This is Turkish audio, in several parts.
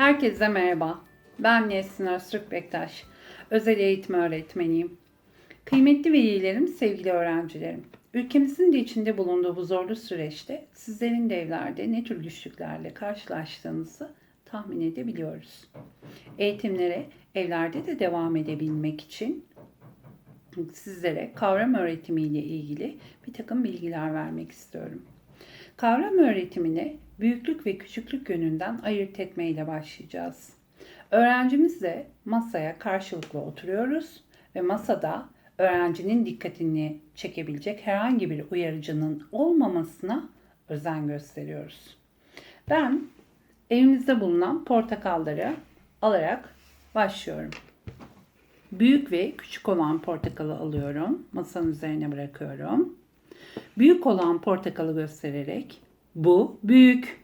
Herkese merhaba. Ben Nesin Öztürk Bektaş. Özel eğitim öğretmeniyim. Kıymetli velilerim, sevgili öğrencilerim. Ülkemizin de içinde bulunduğu bu zorlu süreçte sizlerin de evlerde ne tür güçlüklerle karşılaştığınızı tahmin edebiliyoruz. Eğitimlere evlerde de devam edebilmek için sizlere kavram öğretimiyle ilgili bir takım bilgiler vermek istiyorum. Kavram öğretimini büyüklük ve küçüklük yönünden ayırt etmeyle başlayacağız. Öğrencimizle masaya karşılıklı oturuyoruz ve masada öğrencinin dikkatini çekebilecek herhangi bir uyarıcının olmamasına özen gösteriyoruz. Ben evimizde bulunan portakalları alarak başlıyorum. Büyük ve küçük olan portakalı alıyorum. Masanın üzerine bırakıyorum. Büyük olan portakalı göstererek bu büyük.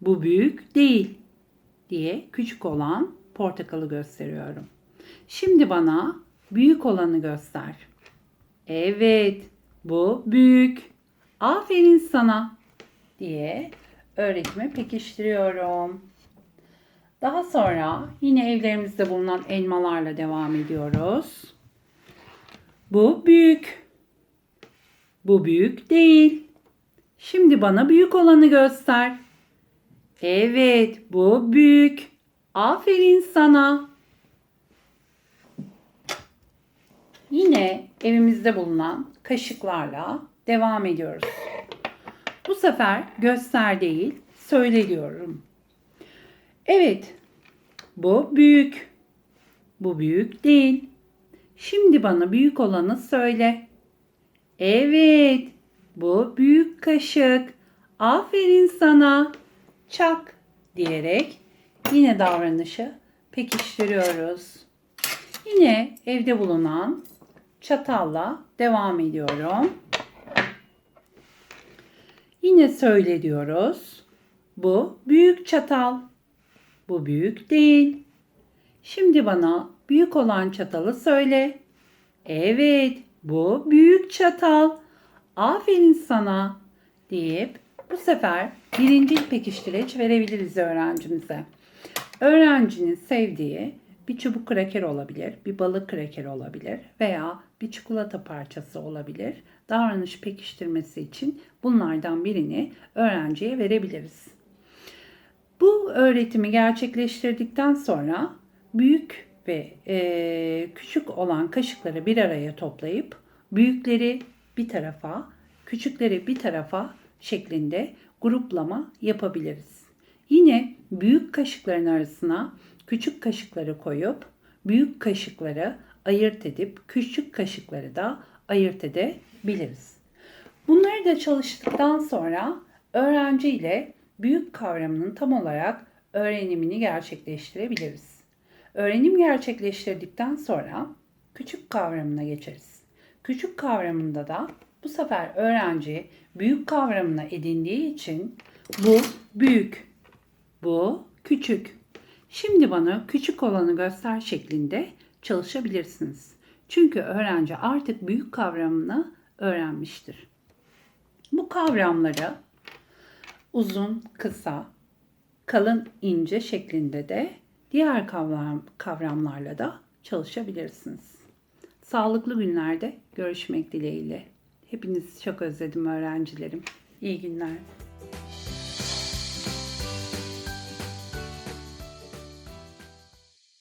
Bu büyük değil diye küçük olan portakalı gösteriyorum. Şimdi bana büyük olanı göster. Evet, bu büyük. Aferin sana diye öğretimi pekiştiriyorum. Daha sonra yine evlerimizde bulunan elmalarla devam ediyoruz. Bu büyük. Bu büyük değil. Şimdi bana büyük olanı göster. Evet, bu büyük. Aferin sana. Yine evimizde bulunan kaşıklarla devam ediyoruz. Bu sefer göster değil, söyle diyorum. Evet, bu büyük. Bu büyük değil. Şimdi bana büyük olanı söyle. Evet, bu büyük kaşık. Aferin sana. Çak diyerek yine davranışı pekiştiriyoruz. Yine evde bulunan çatalla devam ediyorum. Yine söyle diyoruz. Bu büyük çatal. Bu büyük değil. Şimdi bana büyük olan çatalı söyle. Evet, bu büyük çatal. Aferin sana deyip bu sefer birinci pekiştireç verebiliriz öğrencimize. Öğrencinin sevdiği bir çubuk kraker olabilir, bir balık kraker olabilir veya bir çikolata parçası olabilir. Davranış pekiştirmesi için bunlardan birini öğrenciye verebiliriz. Bu öğretimi gerçekleştirdikten sonra büyük ve e, küçük olan kaşıkları bir araya toplayıp büyükleri bir tarafa, küçükleri bir tarafa şeklinde gruplama yapabiliriz. Yine büyük kaşıkların arasına küçük kaşıkları koyup büyük kaşıkları ayırt edip küçük kaşıkları da ayırt edebiliriz. Bunları da çalıştıktan sonra öğrenci ile büyük kavramının tam olarak öğrenimini gerçekleştirebiliriz. Öğrenim gerçekleştirdikten sonra küçük kavramına geçeriz. Küçük kavramında da bu sefer öğrenci büyük kavramına edindiği için bu büyük, bu küçük. Şimdi bana küçük olanı göster şeklinde çalışabilirsiniz. Çünkü öğrenci artık büyük kavramını öğrenmiştir. Bu kavramları uzun, kısa, kalın, ince şeklinde de diğer kavram, kavramlarla da çalışabilirsiniz. Sağlıklı günlerde görüşmek dileğiyle. Hepinizi çok özledim öğrencilerim. İyi günler.